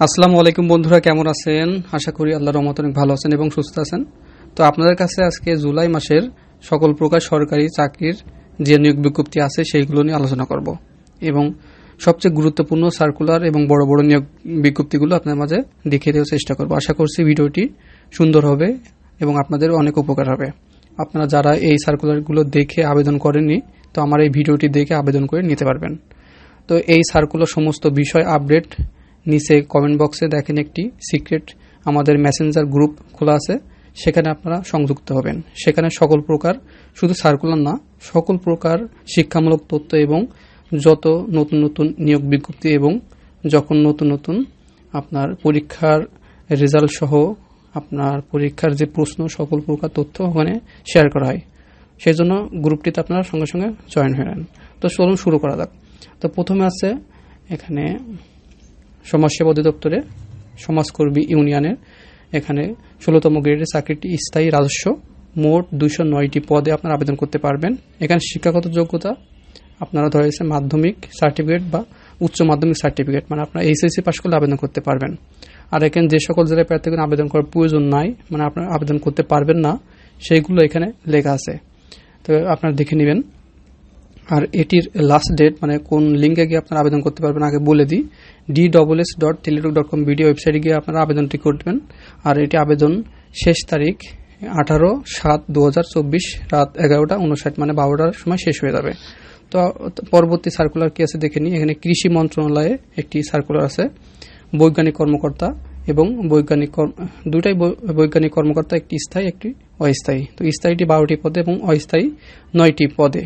আসসালামু আলাইকুম বন্ধুরা, কেমন আছেন? আশা করি আল্লাহর রহমত অনেক ভালো আছেন এবং সুস্থ আছেন। তো আপনাদের কাছে আজকে জুলাই মাসের সকল প্রকার সরকারি চাকরির যে নিয়োগ বিজ্ঞপ্তি আছে, সেইগুলো নিয়ে আলোচনা করব। এবং সবচেয়ে গুরুত্বপূর্ণ সার্কুলার এবং বড় বড় নিয়োগ বিজ্ঞপ্তিগুলো আপনার মাঝে দেখিয়ে দেওয়ার চেষ্টা করব। আশা করছি ভিডিওটি সুন্দর হবে এবং আপনাদের অনেক উপকার হবে। আপনারা যারা এই সার্কুলারগুলো দেখে আবেদন করেননি, তো আমার এই ভিডিওটি দেখে আবেদন করে নিতে পারবেন। তো এই সার্কুলার সমস্ত বিষয় আপডেট নিচে কমেন্ট বক্সে দেখেন একটি সিক্রেট আমাদের মেসেঞ্জার গ্রুপ খোলা আছে, সেখানে আপনারা সংযুক্ত হবেন। সেখানে সকল প্রকার, শুধু সার্কুলার না, সকল প্রকার শিক্ষামূলক তথ্য এবং যত নতুন নতুন নিয়োগ বিজ্ঞপ্তি এবং যখন নতুন নতুন আপনার পরীক্ষার রেজাল্ট সহ আপনার পরীক্ষার যে প্রশ্ন, সকল প্রকার তথ্য ওখানে শেয়ার করা হয়। সেই জন্য গ্রুপটিতে আপনারা সঙ্গে সঙ্গে জয়েন হয়ে নেন। তো চলুন শুরু করা যাক। তো প্রথমে আছে এখানে সমাজসেবা অধিদপ্তরে সমাজকর্মী ইউনিয়নের এখানে ষোলোতম গ্রেডের চাকরিটি স্থায়ী রাজস্ব। মোট দুইশো নয়টি পদে আপনারা আবেদন করতে পারবেন। এখানে শিক্ষাগত যোগ্যতা আপনারা ধরেছে মাধ্যমিক সার্টিফিকেট বা উচ্চ মাধ্যমিক সার্টিফিকেট মানে আপনারা এইচএসসি পাশ করলে আবেদন করতে পারবেন। আর এখানে যে সকল জেলায় প্রার্থীগণ আবেদন করার প্রয়োজন নাই মানে আপনারা আবেদন করতে পারবেন না, সেইগুলো এখানে লেখা আছে। তো আপনারা দেখে নেবেন। আর এটির লাস্ট ডেট মানে কোন লিঙ্কে গিয়ে আপনারা আবেদন করতে পারবেন, আগে বলে দিই D double S dot Teletalk dot com BD ওয়েবসাইটে গিয়ে আপনারা আবেদনটি করবেন। আর এটি আবেদন শেষ তারিখ আঠারো সাত দু রাত এগারোটা উনষাট মানে বারোটার সময় শেষ হয়ে যাবে। তো পরবর্তী সার্কুলার কি আছে দেখে নিই। এখানে কৃষি মন্ত্রণালয়ে একটি সার্কুলার আছে, বৈজ্ঞানিক কর্মকর্তা এবং বৈজ্ঞানিক দুটাই বৈজ্ঞানিক কর্মকর্তা, একটি স্থায়ী, একটি অস্থায়ী। তো স্থায়ীটি বারোটি পদে এবং অস্থায়ী নয়টি পদে।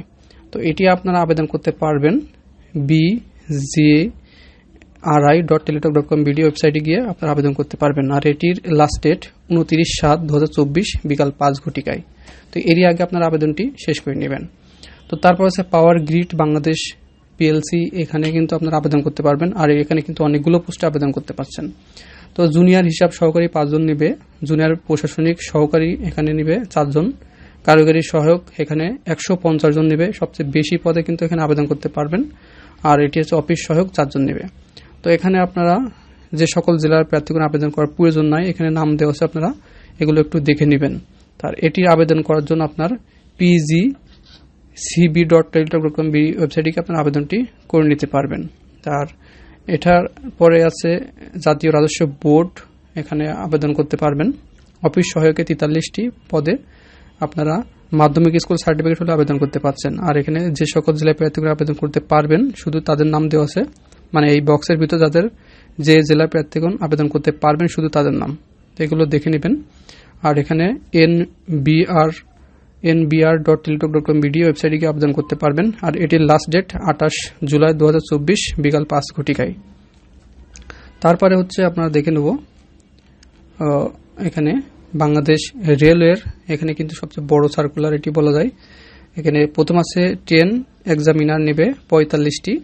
তো এটি আপনারা আবেদন করতে পারবেন B G R I dot Teletalk dot com BD ওয়েবসাইটে গিয়ে আপনারা আবেদন করতে পারবেন। আর এটির লাস্ট ডেট উনতিরিশ সাত দু বিকাল পাঁচ ঘটিকায়। তো এরই আগে আপনার আবেদনটি শেষ করে নেবেন। তো তারপর আছে পাওয়ার গ্রিড বাংলাদেশ পিএলসি এখানে কিন্তু আপনারা আবেদন করতে পারবেন। আর এখানে কিন্তু অনেকগুলো পোস্টে আবেদন করতে পারছেন। তো জুনিয়র হিসাব সহকারী পাঁচজন নেবে। জুনিয়র প্রশাসনিক সহকারী এখানে নেবে চারজন। কারিগরি সহায়ক এখানে একশো পঞ্চাশ জন নেবে। সবচেয়ে বেশি পদে কিন্তু এখানে আবেদন করতে পারবেন। আর এটি হচ্ছে অফিস সহায়ক চারজন নেবে। তো এখানে আপনারা যে সকল জেলার প্রার্থীগণ আবেদন করার প্রয়োজন নাই, এখানে নাম দেওয়া আছে আপনারা, এগুলো একটু দেখে নেবেন। তার এটির আবেদন করার জন্য আপনার PG CB dot Teletalk dot com ওয়েবসাইটে আপনার আবেদনটি করে নিতে পারবেন। তার এটার পরে আছে জাতীয় রাজস্ব বোর্ড, এখানে আবেদন করতে পারবেন। অফিস সহায়কে তেতাল্লিশটি পদে। আপনারা মাধ্যমিক স্কুল সার্টিফিকেট হলে আবেদন করতে পারছেন। আর এখানে যে সকল জেলায় প্রার্থীরা আবেদন করতে পারবেন, শুধু তাদের নাম দেওয়া আছে। মানে এই বক্সের ভিতর যাদের যে জেলার প্রার্থীগণ আবেদন করতে পারবেন, শুধু তাদের নাম। এগুলো দেখে নেবেন। আর এখানে N BR N BR dot Teletalk dot com BD ওয়েবসাইটে গিয়ে আবেদন করতে পারবেন। আর এটির লাস্ট ডেট আঠাশ জুলাই দু হাজার চব্বিশ, বিকাল পাঁচ ঘটিকায়। তারপরে হচ্ছে আপনারা দেখে নেব এখানে বাংলাদেশ রেলওয়ের, এখানে কিন্তু সবচেয়ে বড় সার্কুলার এটি বলা যায়। এখানে প্রথম আছে ট্রেন এক্সামিনার নেবে পঁয়তাল্লিশটি,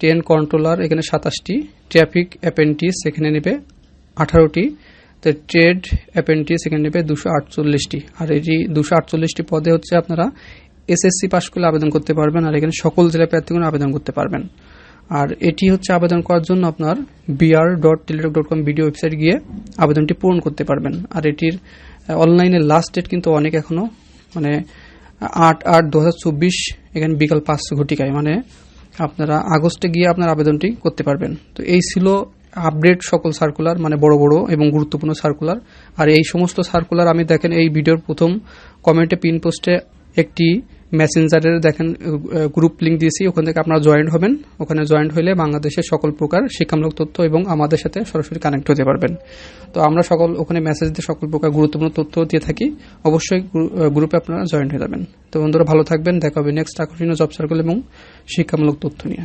ট্রেন কন্ট্রোলার এখানে সাতাশটি ট্রাফিক অ্যাপেন্টিস এখানে নেবে আঠারোটি, তো ট্রেড অ্যাপেন্টিস এখানে নেবে দুশো আটচল্লিশটি। আর এটি দুশো আটচল্লিশটি পদে হচ্ছে আপনারা এসএসসি পাস করলে আবেদন করতে পারবেন, আর এখানে সকল জেলা প্রার্থীগণ আবেদন করতে পারবেন। আর এটি হচ্ছে আবেদন করার জন্য আপনার BR dot Teletalk dot com BD website গিয়ে আবেদনটি পূরণ করতে পারবেন। আর এটির অনলাইনে লাস্ট ডেট কিন্তু অনেক এখনও মানে আট আট দু হাজার এখানে বিকাল পাঁচ ঘটিকায় মানে আপনারা আগস্টে গিয়ে আপনার আবেদনটি করতে পারবেন। তো এই ছিল আপডেট সকল সার্কুলার মানে বড় বড় এবং গুরুত্বপূর্ণ সার্কুলার আর এই সমস্ত সার্কুলার আমি দেখেন এই ভিডিওর প্রথম কমেন্টে পিন পোস্টে একটি মেসেঞ্জারের দেখেন গ্রুপ লিঙ্ক দিয়েছি, ওখান থেকে আপনারা জয়েন্ট হবেন। ওখানে জয়েন্ট হলে বাংলাদেশের সকল প্রকার শিক্ষামূলক তথ্য এবং আমাদের সাথে সরাসরি কানেক্ট হতে পারবেন। তো আমরা সকল, ওখানে মেসেজ দিয়ে সকল প্রকার গুরুত্বপূর্ণ তথ্য দিয়ে থাকি। অবশ্যই গ্রুপে আপনারা জয়েন্ট হয়ে যাবেন। তো বন্ধুরা ভালো থাকবেন, দেখা হবে নেক্সট আকর্ষণীয় জব সার্কেল এবং শিক্ষামূলক তথ্য নিয়ে।